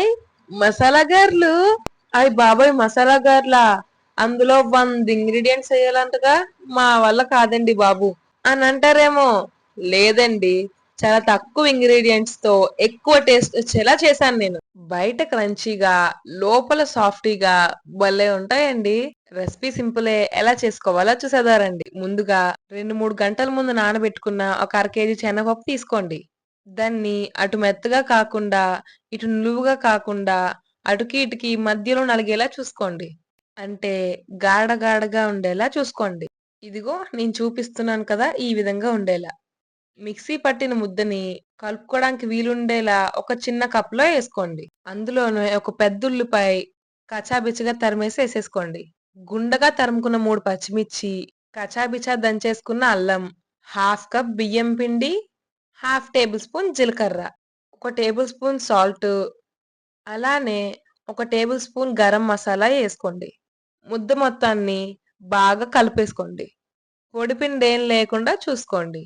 బాబాయ్ మసాలా గార్లు? అయ్ బాబాయ్ మసాలా గార్లా? అందులో వంద ఇంగ్రీడియంట్స్ వేయాలంటగా? మా వల్ల కాదండి బాబు. అని అంటారేమో? లేదండి. చాలా తక్కువ ఇంగ్రీడియంట్స్తో ఎక్కువ టేస్ట్ వచ్చేలా చేశాను నేను. బయట క్రంచీగా లోపల సాఫ్టీగా భలే ఉంటాయండి. రెసిపీ సింపులే. ఎలా చేసుకోవాలో చూసేదారండి. ముందుగా రెండు మూడు గంటల ముందు నానబెట్టుకున్న ఒక అర కేజీ శనగపప్పు తీసుకోండి. దాన్ని అటు మెత్తగా కాకుండా ఇటు నులువుగా కాకుండా అటుకి ఇటుకి మధ్యలో నలిగేలా చూసుకోండి. అంటే గాఢ గాఢగా ఉండేలా చూసుకోండి. ఇదిగో నేను చూపిస్తున్నాను కదా ఈ విధంగా ఉండేలా. మిక్సీ పట్టిన ముద్దని కలుపుకోవడానికి వీలుండేలా ఒక చిన్న కప్లో వేసుకోండి. అందులోనే ఒక పెద్ద ఉల్లిపాయ కచాబిచ్చగా తరిమేసి వేసేసుకోండి. గుండగా తరుముకున్న మూడు పచ్చిమిర్చి కచాబిచా దంచేసుకున్న అల్లం హాఫ్ కప్ బియ్యం పిండి హాఫ్ టేబుల్ స్పూన్ జీలకర్ర ఒక టేబుల్ స్పూన్ సాల్ట్ అలానే ఒక టేబుల్ స్పూన్ గరం మసాలా వేసుకోండి. ముద్ద మొత్తాన్ని బాగా కలిపేసుకోండి. పొడిపిండి ఏం లేకుండా చూసుకోండి.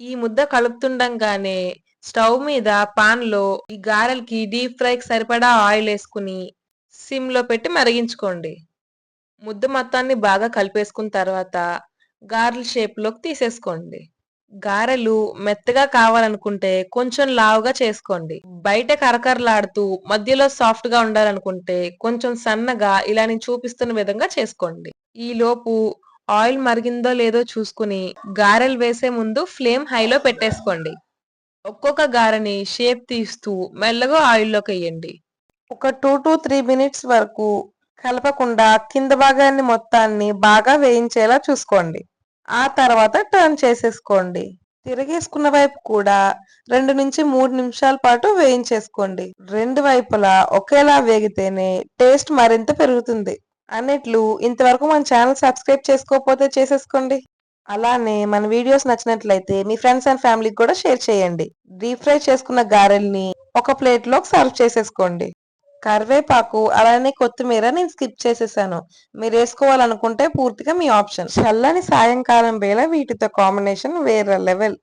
ఈ ముద్ద కలుపుతుండగానే స్టవ్ మీద పాన్లో ఈ గారెలకి డీప్ ఫ్రైకి సరిపడా ఆయిల్ వేసుకుని సిమ్లో పెట్టి మరిగించుకోండి. ముద్ద మొత్తాన్ని బాగా కలిపేసుకున్న తర్వాత గారెల షేప్లోకి తీసేసుకోండి. గారెలు మెత్తగా కావాలనుకుంటే కొంచెం లావుగా చేసుకోండి. బయట కరకరలాడుతూ మధ్యలో సాఫ్ట్గా ఉండాలనుకుంటే కొంచెం సన్నగా ఇలా నేను చూపిస్తున్న విధంగా చేసుకోండి. ఈ లోపు ఆయిల్ మరిగిందో లేదో చూసుకుని గారెలు వేసే ముందు ఫ్లేమ్ హైలో పెట్టేసుకోండి. ఒక్కొక్క గారెని షేప్ తీస్తూ మెల్లగా ఆయిల్లోకి వేయండి. ఒక టూ టు త్రీ మినిట్స్ వరకు కలపకుండా కింద భాగాన్ని మొత్తాన్ని బాగా వేయించేలా చూసుకోండి. ఆ తర్వాత టర్న్ చేసేసుకోండి. తిరిగేసుకున్న వైపు కూడా రెండు నుంచి మూడు నిమిషాల పాటు వేయించేసుకోండి. రెండు వైపులా ఒకేలా వేగితేనే టేస్ట్ మరింత పెరుగుతుంది. అన్నట్లు ఇంతవరకు మన ఛానల్ సబ్స్క్రైబ్ చేసుకోకపోతే చేసేసుకోండి. అలానే మన వీడియోస్ నచ్చినట్లయితే మీ ఫ్రెండ్స్ అండ్ ఫ్యామిలీకి కూడా షేర్ చేయండి. డీప్ ఫ్రై చేసుకున్న గారెల్ని ఒక ప్లేట్లో సర్వ్ చేసేసుకోండి. కరివేపాకు అలానే కొత్తిమీర నేను స్కిప్ చేసేసాను. మీరు వేసుకోవాలనుకుంటే పూర్తిగా మీ ఆప్షన్. చల్లని సాయంకాలం వేళ వీటితో కాంబినేషన్ వేరే లెవెల్.